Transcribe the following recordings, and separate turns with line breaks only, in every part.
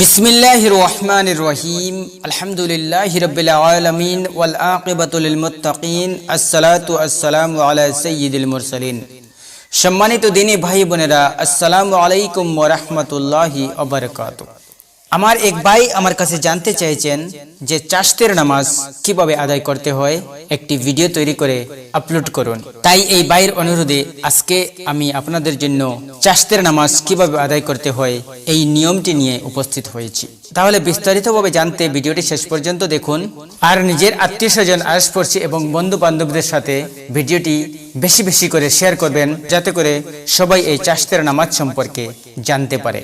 বিসমিল্লাহ রহমান রহিম। আলহামদুলিল্লাহ হিরবিল আলমিন ওয়াল আকিবাতুল মুতাকিন আসসালাতু আসসালাম আলা সৈয়দুল মুরসালিন। সম্মানিত দিনী ভাই বোনেরা, আসসালামু আলাইকুম ওরহমতুল্লাহি অবরকাত আমার এক ভাই আমার কাছে জানতে চাইছেন যে চাষতের নামাজ কীভাবে আদায় করতে হয়, একটি ভিডিও তৈরি করে আপলোড করুন। তাই এই ভাইয়ের অনুরোধে আজকে আমি আপনাদের জন্য চাষতের নামাজ কীভাবে আদায় করতে হয়, এই নিয়মটি নিয়ে উপস্থিত হয়েছি। তাহলে বিস্তারিতভাবে জানতে ভিডিওটি শেষ পর্যন্ত দেখুন। আর নিজের আত্মীয় স্বজন আশপড়শি এবং বন্ধু বান্ধবদের সাথে ভিডিওটি বেশি বেশি করে শেয়ার করবেন, যাতে করে সবাই এই চাষতের নামাজ সম্পর্কে জানতে পারে।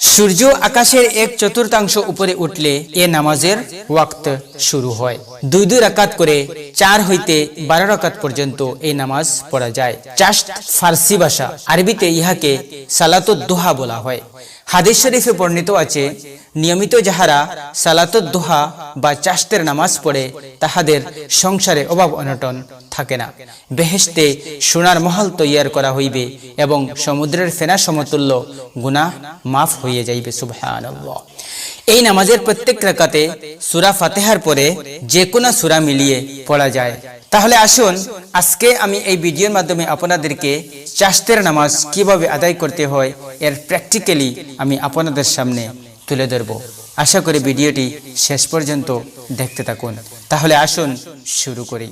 সূর্য আকাশের এক চতুর্থাংশ উপরে উঠলে এ নামাজের ওয়াক্ত শুরু হয়। দুই দুই রাকাত করে চার হইতে বারো রাকাত পর্যন্ত এই নামাজ পড়া যায়। চাষ ফার্সি ভাষা, আরবিতে ইহাকে সালাতুদ্দোহা বলা হয়। হাদিস শরীফে বর্ণিত আছে, নিয়মিত যাহারা সালাতুদ্দোহা বা চাষতের নামাজ পড়ে, তাহাদের সংসারে অভাব অনটন থাকে না। বেহেশতে সোনার মহল তৈয়ার করা হইবে এবং সমুদ্রের ফেনা সমতুল্য গুনাহ মাফ হয়ে যাইবে, সুবহানাল্লাহ। এই নামাজের প্রত্যেক রাকাতে সুরা ফাতেহার পরে যে কোনো সুরা মিলিয়ে পড়া যায়। তাহলে আসুন আজকে আমি এই ভিডিওর মাধ্যমে আপনাদেরকে চাষতের নামাজ কিভাবে আদায় করতে হয় এর প্র্যাকটিক্যালি আমি আপনাদের সামনে তুলে ধরব আশা করি ভিডিওটি শেষ পর্যন্ত দেখতে থাকুন তাহলে আসুন শুরু করি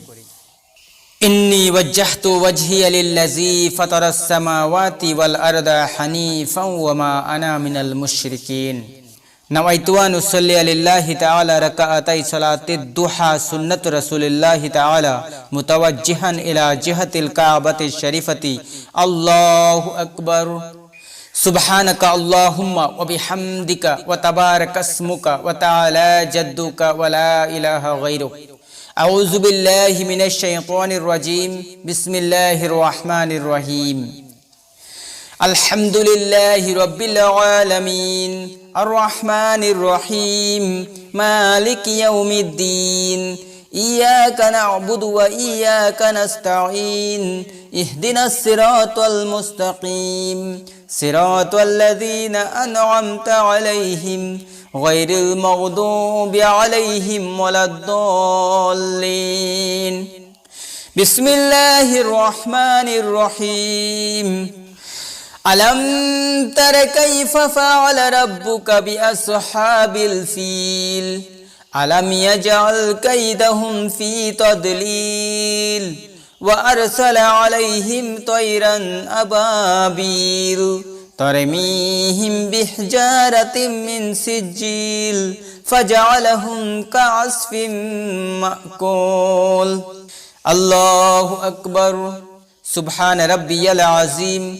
إني وجهت وجهي للذي فطر السماوات والأرض حنيفا وما أنا من المشركين نويت أن أصلي لله تعالى ركعتي صلاة الضحى سنة رسول الله تعالى متوجها إلى جهة الكعبة الشريفة الله أكبر سبحانك اللهم وبحمدك وتبارك اسمك وتعالى جدك ولا إله غيرك أعوذ بالله من الشيطان الرجيم بسم الله الرحمن الرحيم الحمد لله رب العالمين الرحمن الرحيم. مالك يوم الدين. إياك نعبد وإياك نستعين. اهدنا الصراط المستقيم. صراط الذين أنعمت عليهم. غير المغضوب عليهم ولا الضالين. بسم الله الرحمن الرحيم. ألم تر كيف فعل ربك بأصحاب الفيل ألم يجعل كيدهم في تضليل وأرسل عليهم طيرا أبابيل ترميهم بحجارة من سجيل فجعلهم كعصف مأكول الله أكبر سبحان ربي العظيم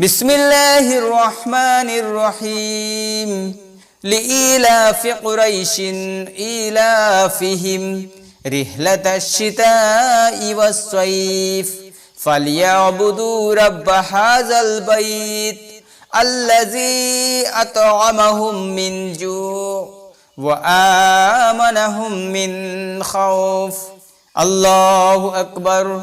بسم الله الرحمن الرحيم لإيلاف قريش إيلافهم رحلة الشتاء والصيف فليعبدوا رب هذا البيت الذي أطعمهم من جوع وآمنهم من خوف الله أكبر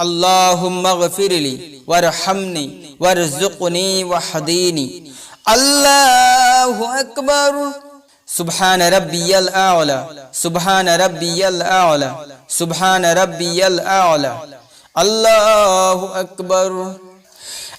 اللهم اغفر لي وارحمني وارزقني واهديني الله أكبر. سبحان ربي الأعلى. سبحان ربي الأعلى. سبحان ربي الأعلى. الله أكبر.